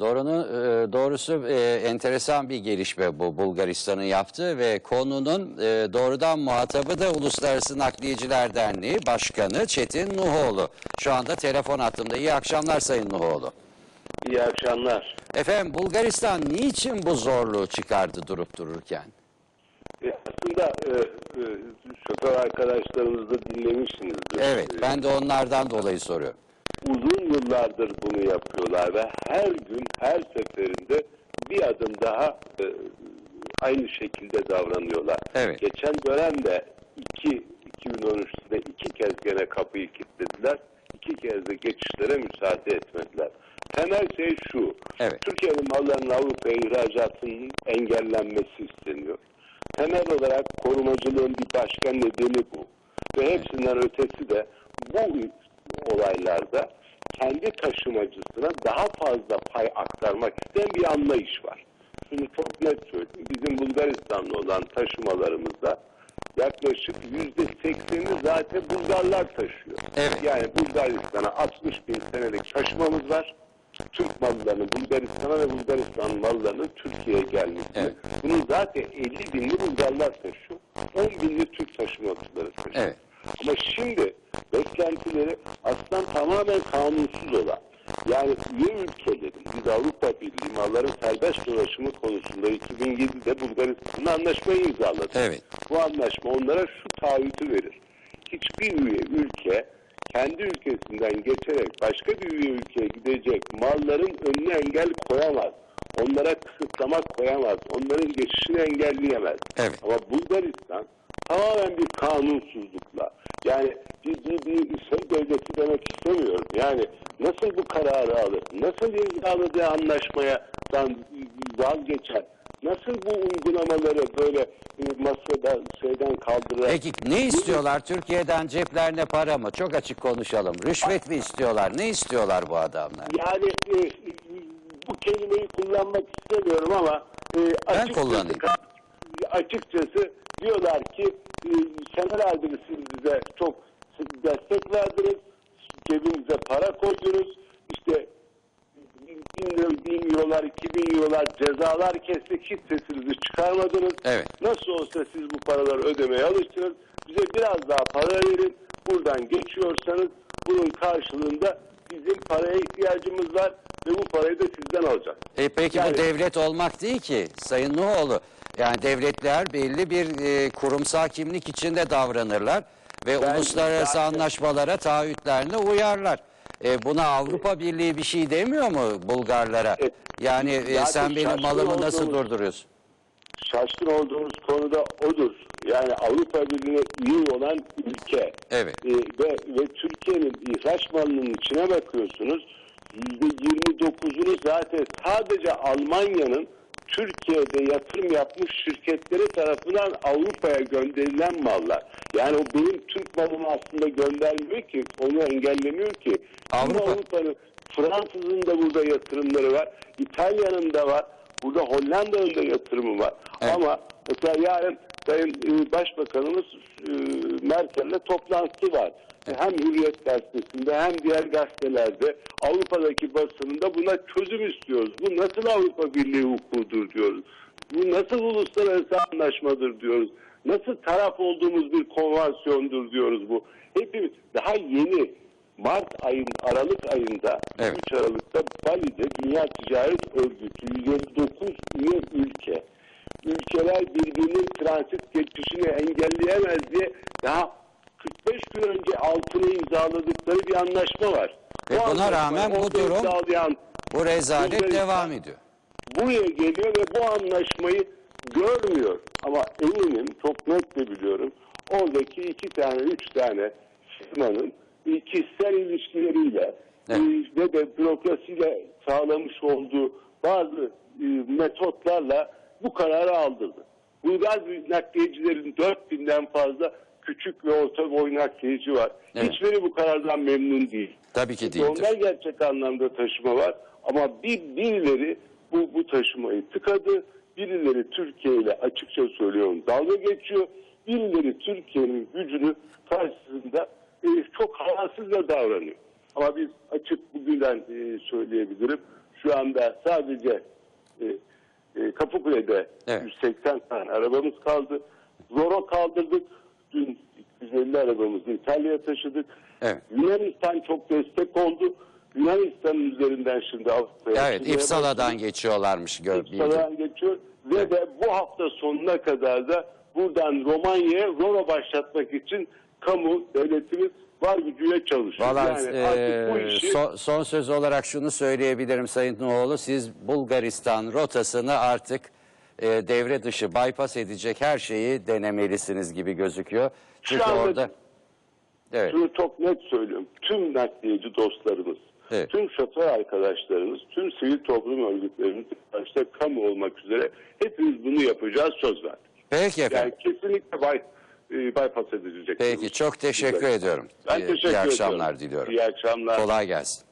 Doğrunu, e, doğrusu e, enteresan bir gelişme bu Bulgaristan'ın yaptığı ve konunun e, doğrudan muhatabı da Uluslararası Nakliyeciler Derneği Başkanı Çetin Nuhoğlu. Şu anda telefon hattımda. İyi akşamlar Sayın Nuhoğlu. İyi akşamlar. Efendim Bulgaristan niçin bu zorluğu çıkardı durup dururken? E, aslında e, e, şoför arkadaşlarınız da dinlemişsinizdir. Evet ben de onlardan dolayı soruyorum. Uzun yıllardır bunu yapıyorlar ve her gün, her seferinde bir adım daha e, aynı şekilde davranıyorlar. Evet. Geçen dönemde iki, 2013'te iki kez gene kapıyı kilitlediler. İki kez de geçişlere müsaade etmediler. Temel şey şu. Evet. Türkiye'nin mallarının Avrupa'ya ihracatının engellenmesi isteniyor. Temel olarak korumacılığın bir başka nedeni bu. Ve hepsinden ötesi de bu olaylarda kendi taşımacısına daha fazla pay aktarmak isteyen bir anlayış var. Şimdi çok net söyleyeyim. Bizim Bulgaristan'la olan taşımalarımızda yaklaşık yüzde sekseni zaten Bulgarlar taşıyor. Evet. Yani Bulgaristan'a 60 bin senelik taşımamız var. Türk mallarının Bulgaristan'a ve Bulgaristan mallarının Türkiye'ye gelmesi. Evet. Bunu zaten 50 binli Bulgarlar taşıyor. 10 binli Türk taşımacıları taşıyor. Evet. Ama şimdi beklentileri aslında tamamen kanunsuz olan yani üye ülkelerin biz Avrupa Birliği malların serbest dolaşımı konusunda 2007'de Bulgaristan'la anlaşmayı imzaladı. Evet. Bu anlaşma onlara şu taahhütü verir. Hiçbir üye ülke kendi ülkesinden geçerek başka bir üye ülkeye gidecek malların önüne engel koyamaz. Onlara kısıtlama koyamaz. Onların geçişini engelleyemez. Evet. Ama Bulgaristan tamamen bir kanunsuzlukla yani bir, bir, bir şey devleti demek istemiyorum. Yani nasıl bu kararı alır? Nasıl imzaladığı anlaşmadan vazgeçer? Nasıl bu uygulamaları böyle e, masada şeyden kaldırır? Peki ne istiyorlar? Türkiye'den ceplerine para mı? Çok açık konuşalım. Rüşvet mi istiyorlar? Ne istiyorlar bu adamlar? Yani e, bu kelimeyi kullanmak istemiyorum ama e, açıkçası, kullanayım. açıkçası diyorlar ki e, senelerdir siz bize çok destek verdiniz, cebinize para koydunuz, işte bin, bin eurolar, iki bin eurolar cezalar kestik, hiç sesinizi çıkarmadınız. Evet. Nasıl olsa siz bu paraları ödemeye alıştınız, bize biraz daha para verin, buradan geçiyorsanız bunun karşılığında bizim paraya ihtiyacımız var ve bu parayı da sizden alacağız. E peki Yani- bu devlet olmak değil ki Sayın Nuhoğlu. Yani devletler belli bir e, kurumsal kimlik içinde davranırlar ve Ben uluslararası zaten- anlaşmalara, taahhütlerine uyarlar. E, buna Avrupa Birliği bir şey demiyor mu Bulgarlara? E, Yani e, sen benim malımı nasıl durduruyorsun? Şaşkın olduğumuz konuda odur. Yani Avrupa Birliği'ne üye olan ülke Evet. e, ve, ve Türkiye'nin ihraç malının içine bakıyorsunuz. %29'unu zaten sadece Almanya'nın Türkiye'de yatırım yapmış şirketleri tarafından Avrupa'ya gönderilen mallar. Yani o benim Türk malımı aslında göndermiyor ki, onu engellemiyor ki. Avrupa. Avrupa'nın, Fransız'ın da burada yatırımları var, İtalya'nın da var, burada Hollanda'nın da yatırımı var. Evet. Ama mesela yarın Sayın e, Başbakanımız e, Merkel'le toplantısı var. Hem Hürriyet Gazetesi'nde hem diğer gazetelerde Avrupa'daki basınında buna çözüm istiyoruz. Bu nasıl Avrupa Birliği hukukudur diyoruz. Bu nasıl uluslararası anlaşmadır diyoruz. Nasıl taraf olduğumuz bir konvansiyondur diyoruz bu. Hepimiz daha yeni Mart ayın Aralık ayında Evet. 3 Aralık'ta Bali'de Dünya Ticaret Örgütü 159 üye ülke ülkeler birbirinin transit geçişini engelleyemez diye daha 45 gün önce altını imzaladıkları bir anlaşma var. Ve buna anlaşmayı rağmen bu durum- Bu rezalet devam ediyor. buraya geliyor ve bu anlaşmayı görmüyor. Ama eminim çok net de biliyorum oradaki iki tane üç tane firmanın kişisel ilişkileriyle Evet. ve de bürokrasiyle sağlamış olduğu bazı e, metotlarla bu kararı aldırdı. Bulgar nakliyecilerin 4000'den fazla küçük ve orta boy nakliyeci var. Evet. Hiçbiri bu karardan memnun değil. Tabii ki değildir. Normal gerçek anlamda taşıma var ama bir birileri bu, bu taşımayı tıkadı. Birileri Türkiye ile açıkça söylüyorum dalga geçiyor. Birileri Türkiye'nin gücünü karşısında e, çok havasızca davranıyor. Ama biz açık bugünden e, söyleyebilirim. Şu anda sadece e, e, Kapıkule'de Evet. 180 tane arabamız kaldı. Zora kaldırdık. Dün 250 arabamızı İtalya'ya taşıdık. Evet. Yunanistan çok destek oldu. Yunanistan'ın üzerinden şimdi Avrupa'ya Evet, İpsala'dan geçiyorlarmış. İpsala'dan geçiyor ve de bu hafta sonuna kadar da buradan Romanya'ya Roro başlatmak için kamu devletimiz var gücüyle çalışıyor. Valla yani e, işi son, son söz olarak şunu söyleyebilirim Sayın Nuhoğlu. Siz Bulgaristan rotasını artık e, devre dışı bypass edecek her şeyi denemelisiniz gibi gözüküyor. Çünkü anda- orada evet, şunu çok net söylüyorum. Tüm nakliyeci dostlarımız, Evet. tüm şoför arkadaşlarımız, tüm sivil toplum örgütlerimiz, başta kamu olmak üzere hepimiz bunu yapacağız söz verdik. peki efendim. Yani kesinlikle bay, e, bypass edilecek. Peki çok teşekkür ediyorum. Ben İyi- teşekkür İyi ediyorum. akşamlar diliyorum. İyi akşamlar. Kolay gelsin.